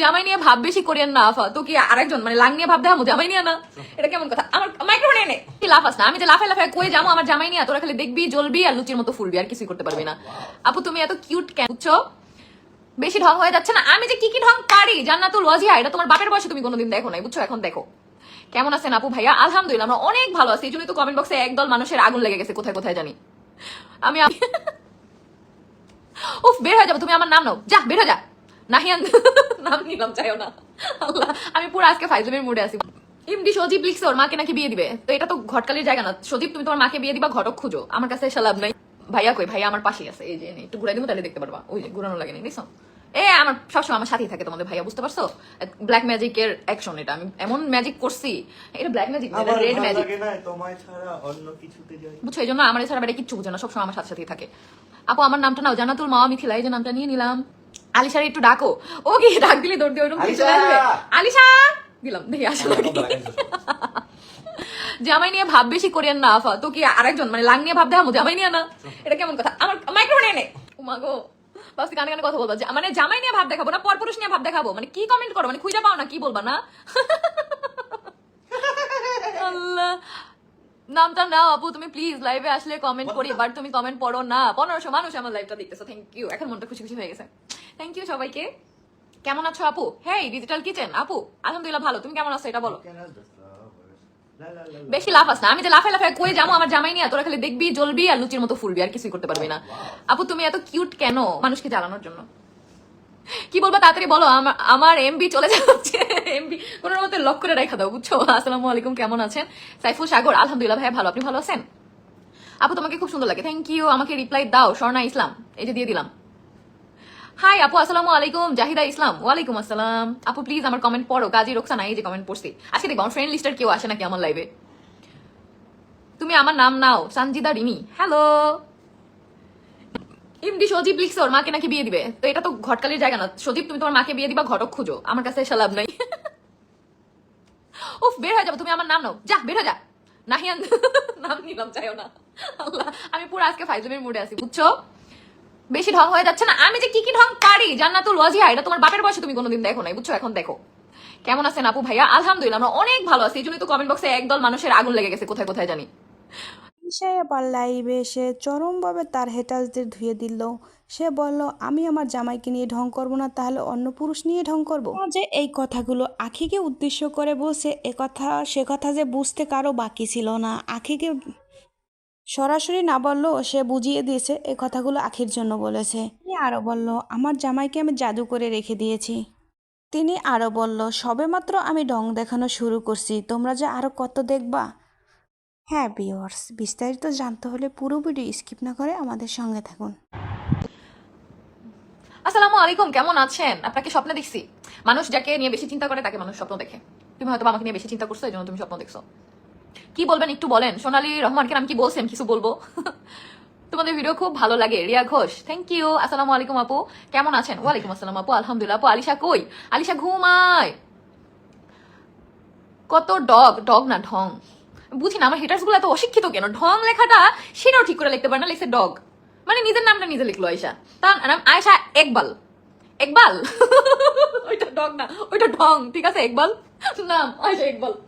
জামাই নিয়ে ভাব বেশি করিয়েন না, আফা। তো কি আরেকজন? মানে লাং নিয়ে ভাব দেখাবো জামাই নিয়ে না? এটা কেমন কথা? আমার মাইক্রোফোন এনে কি লাফাস না। আমি যে লাফাই লাফাই কই যাব আমার জামাই নিয়ে? তোরা খালি দেখবি, জ্বলবি আর লুচির মতো ফুলবি, আর কিছুই করতে পারবি না। আপু, তুমি এত কিউট কেন? বুঝছ? বেশি ঢং হয়ে যাচ্ছে না। আমি যে কি কি ঢং পারি? জান্নাতুল ওয়াজিহা এটা তোমার বাপের বয়সে তুমি কোনোদিন দেখো নাই, বুঝছ? এখন দেখো। কেমন আছেন আপু ভাইয়া? আলহামদুলিল্লাহ, আমরা অনেক ভালো আছি। এই জন্যই তো কমেন্ট বক্সে একদল মানুষের আগুন লেগে গেছে। কোথায় কোথায় জানি। আমি উফ, বের হয়ে যাব। তুমি আমার নাম নাও। যা, বের হয়ে যা। নাহিয়ান নাম নিলাম চাইও না। আল্লাহ আমি পুরো আজকে ফাইজলের মুডে আছি। সজীব লিখছে ওর মাকে নাকি বিয়ে দিবে। তো এটা তো ঘটকালির জায়গা না। সজীব তুমি তোমার মাকে বিয়ে দিবা ঘটক খুঁজো। আমার কাছে এসে লাভ নাই। ভাইয়া কই? ভাইয়া আমার পাশেই আছে। এই যে একটু ঘুরাই দিব তাহলে দেখতে পারবা। ওই যে ঘুরানো লাগেনি এ আমার সবসময় আমার সাথেই থাকে তোমাদের ভাইয়া বুঝতে পারছ? ব্ল্যাক ম্যাজিকের অ্যাকশন এটা। আমি এমন ম্যাজিক করছি। এটা ব্ল্যাক ম্যাজিক আমার রেড ম্যাজিক তোমায় ছাড়া অন্য কিছুতে যাই। বুঝছ এই জন্য আমার এছাড়া বাইরে কিচ্ছু বুঝে না সবসময় আমার সাথে সাথেই থাকে। আপু আমার নামটা নাও জানাতুল মাওয়া মিথিলা এই যে নামটা নিয়ে নিলাম। আলিশার একটু ডাকো। ও কি ডাক দিলে দৌড় দিয়ে ওরকম আলিশা! চলে আসবে আলিশা! দিলাম দেখি আসো নাকি? জামাই নিয়ে ভাব বেশি করিয়েন না আফা। তো কি আরেকজন মানে লাং নিয়ে ভাব দেখাবো? জামাই নিয়ে না? এটা কেমন কথা? আমার মাইক্রোফোন এনে উমাগো বাসি কানে কানে কথা বলবা। মানে জামাই নিয়ে ভাব দেখাবো না পরপুরুষ নিয়ে ভাব দেখাবো? মানে কি কমেন্ট করো মানে খুঁজে পাও না কি বলবা না? আল্লাহ। নামটা নাও আপু তুমি প্লিজ লাইভে আসলে কমেন্ট করি বাট তুমি কমেন্ট পড়ো না। পনেরোশো মানুষ আমার লাইভটা দেখতেছো। থ্যাংক ইউ এখন মনটা খুশি খুশি হয়ে গেছে। থ্যাংক ইউ সবাইকে। কেমন আছো আপু? হ্যাঁ ডিজিটাল কিচেন আপু আলহামদুলিল্লাহ ভালো। তুমি কেমন আছো এটা বলো। বেশি লাফাস না। আমি যে লাফাই লাফাই কই যাব আমার জামাই নিয়ে তোরা খালি দেখবি জ্বলবি আর লুচির মতো ফুলবি আর কিছুই করতে পারবি না। আপু তুমি এত কিউট কেন মানুষকে জ্বালানোর জন্য? কি বলব, তাড়াতাড়ি বলো, আমার এমবি চলে যাচ্ছে। এমবি কোনো মতে লক করে রেখা দাও, বুঝছ? আসসালামু আলাইকুম, কেমন আছেন? সাইফুল সাগর, আলহামদুলিল্লাহ ভাই ভালো। আপনি ভালো আছেন? আপু, তোমাকে খুব সুন্দর লাগে। থ্যাংক ইউ আমাকে রিপ্লাই দাও, স্বর্ণা ইসলাম। এই যে দিয়ে দিলাম। হাই আপু, আসসালামু আলাইকুম, জাহিদা ইসলাম। ওয়ালাইকুম আসসালাম। আপু প্লিজ আমার কমেন্ট পড়ো। কাজী রোকসানা, এই যে কমেন্ট পড়ছি। আজকে দেখো ফ্রেন্ড লিস্টার কেউ আসে নাকি আমার লাইভে তুমি আমার নাম নাও, সানজিদা রিমি। হ্যালো ইমডি সজীব লিখছে, ওর মাকে নাকি বিয়ে দিবে। তো এটা তো ঘটকালির জায়গা না। সজীব, তুমি তোমার মাকে বিয়ে দিবা, ঘটক খুঁজো। আমার কাছে এসে লাভ নাই। উফ, বের হয়ে যাব, তুমি আমার নাম নাও। যা, বের হয়ে যা। নাহিয়ান, নাম নিলাম চাইও না। আল্লাহ, আমি পুরো আজকে ফাইজলের মুডে আছি, বুঝছ? বেশি ঢং হয়ে যাচ্ছে না। আমি যে কি কি ঢং পারি, জান্নাতুল ওয়াজিহা, এটা তোমার বাপের বয়সে তুমি কোনোদিন দেখো নাই, বুঝছ? এখন দেখো। কেমন আছেন আপু ভাইয়া? আলহামদুলিল্লাহ, আমরা অনেক ভালো আছি। এই জন্যই তো কমেন্ট বক্সে একদল মানুষের আগুন লেগে গেছে, কোথায় কোথায় জানি। সে এবার লাইভে এসে চরমভাবে তার হেটার্সদের ধুয়ে দিল। সে বলল, আমি আমার জামাইকে নিয়ে ঢং করব না, তাহলে অন্য পুরুষ নিয়ে ঢং করব? যে এই কথাগুলো আখিকে উদ্দেশ্য করে বলছে, এ কথা, সে কথা যে বুঝতে কারও বাকি ছিল না। আখিকে সরাসরি না বললেও সে বুঝিয়ে দিয়েছে এই কথাগুলো আখির জন্য বলেছে। আরও বলল, আমার জামাইকে আমি জাদু করে রেখে দিয়েছি। তিনি আরও বলল, সবেমাত্র আমি ঢং দেখানো শুরু করছি, তোমরা যে আরও কত দেখবা? হ্যাঁ ভিউয়ার্স বিস্তারিত জানতে হলে পুরো ভিডিও স্কিপ না করে আমাদের সঙ্গে থাকুন। আসসালামু আলাইকুম, কেমন আছেন? আপনাকে স্বপ্নে দেখছি। মানুষ যাকে নিয়ে বেশি চিন্তা করে তাকে মানুষ স্বপ্ন দেখে। তুমি হয়তো আমাকে নিয়ে বেশি চিন্তা করছ এই জন্য তুমি স্বপ্ন দেখছ। কি বলবেন একটু বলেন? সোনালি রহমানকে নাম কি বলছেন, কিছু বলব? তোমাদের ভিডিও খুব ভালো লাগে, রিয়া ঘোষ। থ্যাংক ইউ আসসালামু আলাইকুম আপু। কেমন আছেন? ওয়ালাইকুম আসসালাম আপু, আলহামদুলিল্লাহ। আপু, আলিশা কই? আলিশা ঘুমায়। কত ডগ? ডগ না ঢং। বুঝি না আমার হেটার্সগুলো এত অশিক্ষিত কেন? ঢং লেখাটা সেটাও ঠিক করে লিখতে পারে না লিখছে ডগ মানে নিজের নামটা নিজে লিখলো আয়সা তার নাম আয়সা একবাল। একবাল? ওইটা ডগ না ওইটা ঢং ঠিক আছে? একবাল? নাম আয়সা একবাল।